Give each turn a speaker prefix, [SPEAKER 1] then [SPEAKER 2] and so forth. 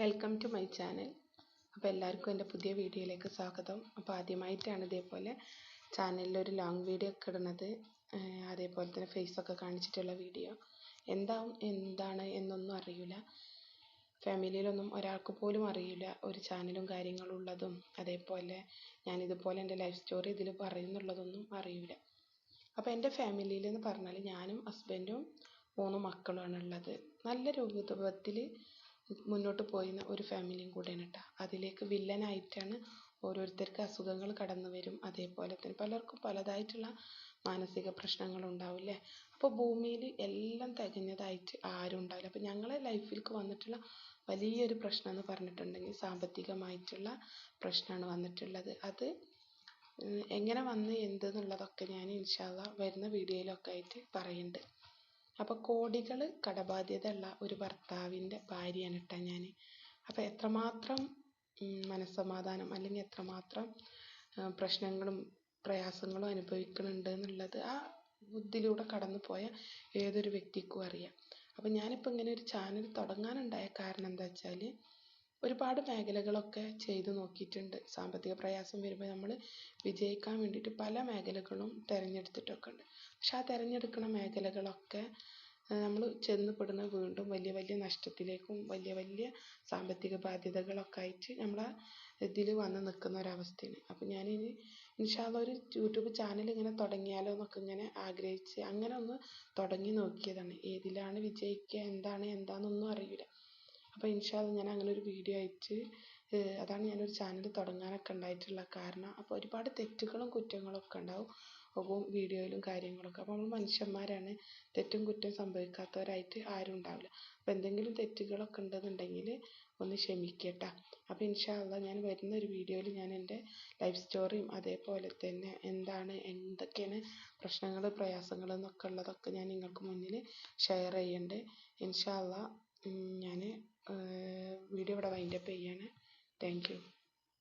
[SPEAKER 1] Welcome to my channel അപ്പോൾ എല്ലാവർക്കും എന്റെ പുതിയ വീഡിയോയിലേക്ക് സ്വാഗതം. അപ്പോൾ ആദ്യമായിട്ടാണ് ഇതേപോലെ ചാനലിൽ ഒരു ലോങ് വീഡിയോ ഒക്കെ ഇടുന്നത്. അതേപോലെ തന്നെ ഫേസൊക്കെ കാണിച്ചിട്ടുള്ള വീഡിയോ എന്താവും എന്താണ് എന്നൊന്നും അറിയില്ല ഫാമിലിയിലൊന്നും ഒരാൾക്ക് പോലും അറിയില്ല ഒരു ചാനലും കാര്യങ്ങളും ഉള്ളതും. അതേപോലെ ഞാനിതുപോലെ എന്റെ ലൈഫ് സ്റ്റോറി ഇതിൽ പറയുന്നുള്ളതൊന്നും അറിയില്ല അപ്പോൾ എന്റെ ഫാമിലിയിൽ എന്ന് പറഞ്ഞാൽ ഞാനും ഹസ്ബൻഡും മൂന്ന് മക്കളുമാണ് ഉള്ളത്. നല്ല രൂപത്തിൽ മുന്നോട്ട് പോയിരുന്ന ഒരു ഫാമിലിയും കൂടെയാണ് കേട്ടോ അതിലേക്ക് വില്ലനായിട്ടാണ് ഓരോരുത്തർക്ക് അസുഖങ്ങൾ കടന്നു വരും. അതേപോലെ തന്നെ പലർക്കും പലതായിട്ടുള്ള മാനസിക പ്രശ്നങ്ങൾ ഉണ്ടാവില്ലേ അപ്പോൾ ഭൂമിയിൽ എല്ലാം തികഞ്ഞതായിട്ട് ആരും ഉണ്ടാവില്ല. അപ്പോൾ ഞങ്ങളെ ലൈഫിലേക്ക് വന്നിട്ടുള്ള വലിയൊരു പ്രശ്നം എന്ന് പറഞ്ഞിട്ടുണ്ടെങ്കിൽ സാമ്പത്തികമായിട്ടുള്ള പ്രശ്നമാണ് വന്നിട്ടുള്ളത്. അത് എങ്ങനെ വന്ന് എന്ത് എന്നുള്ളതൊക്കെ ഞാൻ ഇൻഷാല്ല വരുന്ന വീഡിയോയിലൊക്കെ ആയിട്ട് പറയുന്നുണ്ട് അപ്പോൾ കോടികൾ കടബാധ്യതയുള്ള ഒരു ഭർത്താവിന്റെ ഭാര്യയാണ് കേട്ടോ ഞാൻ അപ്പോൾ എത്രമാത്രം മനസ്സമാധാനം അല്ലെങ്കിൽ എത്രമാത്രം പ്രശ്നങ്ങളും പ്രയാസങ്ങളും അനുഭവിക്കുന്നുണ്ട് എന്നുള്ളത് ആ ബുദ്ധിയിലൂടെ കടന്നു പോയ ഏതൊരു വ്യക്തിക്കും അറിയാം. അപ്പോൾ ഞാനിപ്പോൾ ഇങ്ങനെ ഒരു ചാനൽ തുടങ്ങാനുണ്ടായ കാരണം എന്താ വെച്ചാൽ ഒരുപാട് മേഖലകളൊക്കെ ചെയ്തു നോക്കിയിട്ടുണ്ട്. സാമ്പത്തിക പ്രയാസം വരുമ്പോൾ നമ്മൾ വിജയിക്കാൻ വേണ്ടിയിട്ട് പല മേഖലകളും തിരഞ്ഞെടുത്തിട്ടൊക്കെ ഉണ്ട്. പക്ഷെ ആ തിരഞ്ഞെടുക്കുന്ന മേഖലകളൊക്കെ നമ്മൾ ചെന്നപ്പെടുന്നത് വീണ്ടും വലിയ വലിയ നഷ്ടത്തിലേക്കും വലിയ വലിയ സാമ്പത്തിക ബാധ്യതകളൊക്കെ ആയിട്ട് നമ്മളെ ഇതിൽ വന്ന് നിൽക്കുന്ന ഒരവസ്ഥയാണ്. അപ്പോൾ ഞാനിനി അള്ളാ ഒരു യൂട്യൂബ് ചാനൽ ഇങ്ങനെ തുടങ്ങിയാലോ എന്നൊക്കെ ഇങ്ങനെ ആഗ്രഹിച്ച് അങ്ങനെ ഒന്ന് തുടങ്ങി നോക്കിയതാണ്. ഏതിലാണ് വിജയിക്കുക എന്താണ് എന്താണെന്നൊന്നും അറിയില്ല. അപ്പോൾ ഇൻഷാല്ല ഞാൻ അങ്ങനെ ഒരു വീഡിയോ ആയിട്ട് അതാണ് ഞാനൊരു ചാനൽ തുടങ്ങാനൊക്കെ ഉണ്ടായിട്ടുള്ള കാരണം. അപ്പോൾ ഒരുപാട് തെറ്റുകളും കുറ്റങ്ങളും ഒക്കെ ഉണ്ടാവും അപ്പോൾ വീഡിയോയിലും കാര്യങ്ങളൊക്കെ. അപ്പോൾ നമ്മൾ മനുഷ്യന്മാരാണ്. തെറ്റും കുറ്റവും സംഭവിക്കാത്തവരായിട്ട് ആരും ഉണ്ടാവില്ല അപ്പോൾ എന്തെങ്കിലും തെറ്റുകളൊക്കെ ഉണ്ടെന്നുണ്ടെങ്കിൽ ഒന്ന് ക്ഷമിക്കട്ടോ. അപ്പോൾ ഇൻഷാ അള്ളാ ഞാൻ വരുന്ന ഒരു വീഡിയോയിൽ ഞാൻ എന്റെ ലൈഫ് സ്റ്റോറിയും അതേപോലെ തന്നെ എന്താണ് എന്തൊക്കെയാണ് പ്രശ്നങ്ങൾ പ്രയാസങ്ങൾ എന്നൊക്കെ ഉള്ളതൊക്കെ ഞാൻ നിങ്ങൾക്ക് മുന്നിൽ ഷെയർ ചെയ്യുന്നുണ്ട് ഇൻഷാ അള്ളാ ഞാൻ വീഡിയോ ഇവിടെ വൈൻഡപ്പ് ചെയ്യാണ്. Thank you